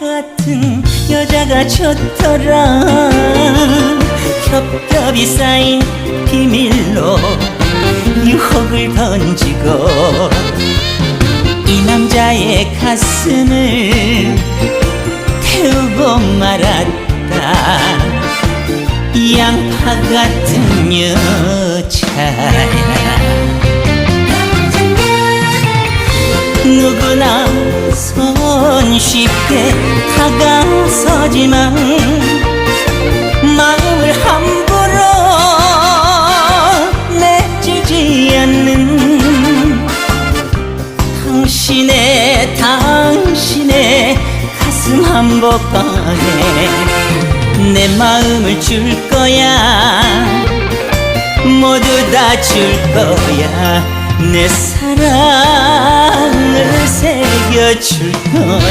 같은 여자가 좋더라. 겹겹이 쌓인 비밀로 유혹을 던지고 이 남자의 가슴을 태우고 말았다. 양파 같은 여자야 누구나 손쉽게 다가서지만 마음을 함부로 내주지 않는 당신의 당신의 가슴 한복판에 내 마음을 줄 거야. 모두 다 줄 거야. 내 사랑을 새겨줄 거야